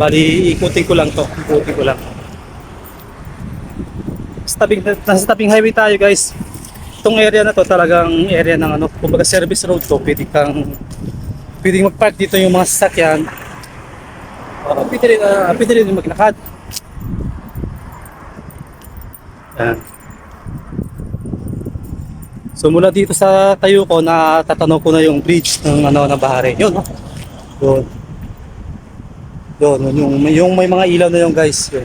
Bali, ikutin ko lang to. Ikutin ko lang. Sa tabing, nasa tabing highway tayo guys. Itong area na to talagang area ng ano, kumbaga service road to. Pwede kang, pwede mag-park dito yung mga sasakyan. Uh, pwede rin, ah, pwede rin maglakad. Yan. So mula dito sa tayo ko, natatanaw ko na yung bridge ng ano ng Bahari. Yun, no? Yun. Yun, yun, yung, yung may mga ilaw na yun guys. Yun.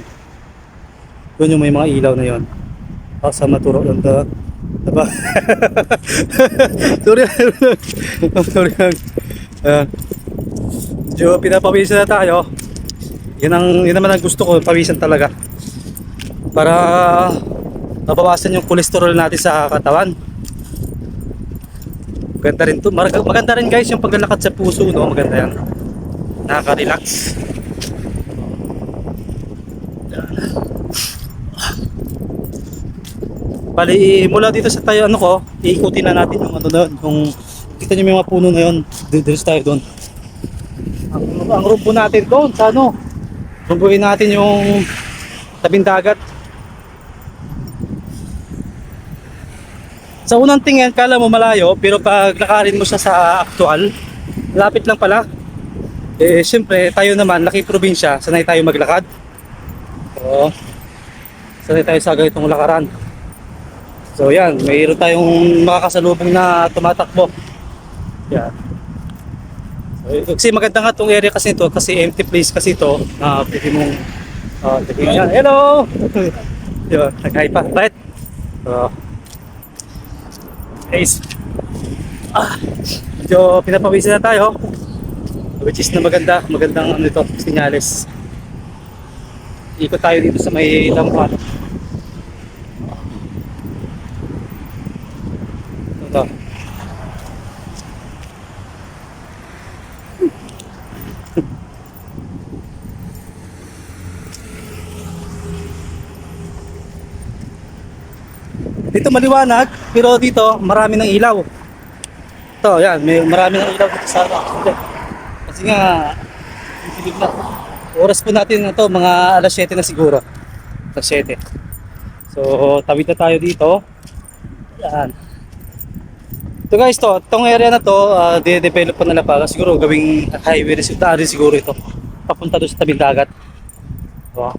Yun yung may mga ilaw na yun. Tapos sa maturo doon to. Diba? Sorry. Sorry. Ayan. So, pinapawisan na tayo. Yan, ang, yan naman ang gusto ko, pawisan talaga. Para mabawasan yung cholesterol natin sa katawan. Maganda rin to. Mag- Maganda rin guys yung paglalakad sa puso, no? Maganda yan. Nakaka-relax. Bali, mula dito sa tayo, ano ko, iikutin na natin yung ano yun, yung, kita nyo may mga puno na yun, dito tayo doon. Ang, ang rumbo natin doon, sa ano, rumbuin natin yung tabing dagat. Sa unang tingin, kala mo malayo, pero pag lakarin mo siya sa actual, lapit lang pala. Eh, siyempre, tayo naman, laki probinsya, sanay tayo maglakad. Oo. Sanay tayo sa ganitong lakaran. So yan, mayroon tayong makakasalubong na tumatakbo. Yan. So, kasi maganda nga tong area kasi ito, kasi empty place kasi ito, na pwede mong uh, yan. Hello! Yun, nag-hi pa. Right? So, guys, ah, medyo pinapawisan na tayo. Which is na maganda, magandang ano ito, sinyales. Ikot tayo dito sa may lampan. Dito maliwanag, pero dito marami ng ilaw. Ito, yan, may marami ng ilaw dito sa ano. Kasi nga, dilim na. Oras po natin ito, mga alas 7 na siguro. Alas 7. So, tawid na tayo dito. Yan. Ito guys, to, itong area na to, uh, de-develop pa nila para siguro gawing highway rin, rin siguro ito. Papunta doon sa tabing dagat. So,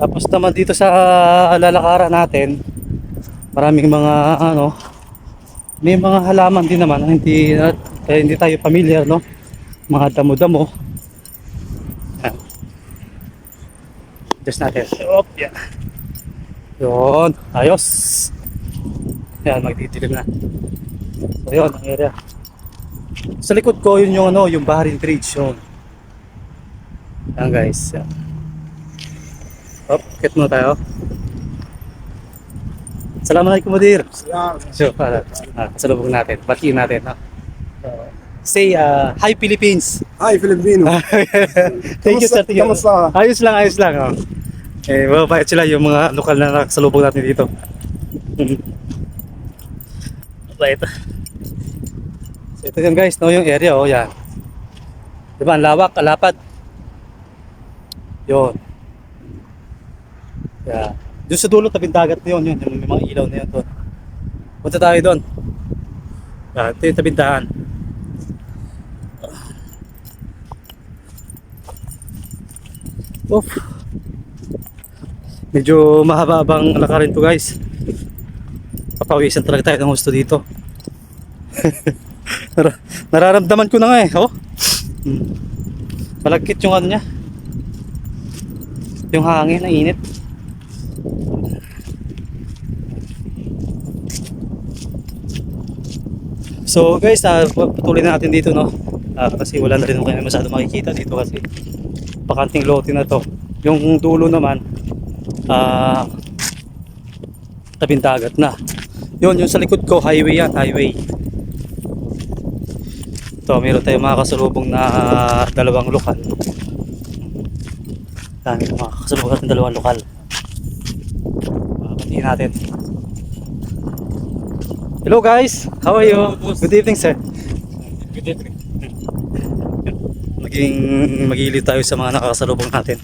tapos naman dito sa lalakaran natin, maraming mga ano, may mga halaman din naman hindi eh, hindi tayo familiar no. Mga damo-damo. Just natin. Op, yan. Yun, ayos. Yan, magdidilim na. So yun, ang area. Sa likod ko, yun yung ano, yung Baharin Bridge, yun. Yan guys, yan. Hop, kit muna tayo. Assalamualaikum Mudir. So, para uh, kasalubong natin, batiin natin. No? Say, uh, hi Philippines. Hi, Filipino. Thank you sir. Thank you. Kamusta? Ayos lang, ayos lang. Oh. Eh, mababait sila yung mga lokal na nakasalubong natin dito. Mabait. So, ito yan guys, no, yung area, oh, yan. Diba, ang lawak, ang lapad. Yun. Yeah. Doon sa dulo, tabing dagat na yun, yun, yung may mga ilaw na yun doon. Punta tayo doon. Yeah, ito yung tabing daan. Oof. Medyo mahaba-habang lakarin to guys. Papawisan talaga tayo ng gusto dito. Nar- Nararamdaman ko na nga eh. Oh. Malagkit yung ano niya. Yung hangin, ang init. So guys, uh, patuloy na natin dito no. Ah, kasi wala na rin kayo masyado makikita dito kasi bakanting lote na to. Yung dulo naman, ah, tabing dagat na. Yun, yung sa likod ko, highway yan, highway. Ito, meron tayong mga kasalubong na dalawang lokal. Dami mga kasalubong natin dalawang lokal. Papatiin natin. Hello guys, how are you? Good evening sir. Good evening. maging magilid tayo sa mga nakakasalubong natin.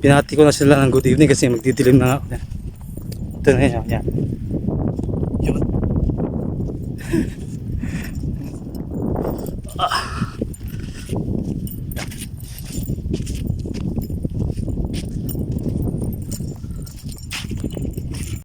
Pinati ko na sila ng good evening kasi magdidilim na nga. Ito na yun, yan. Yun. Ah.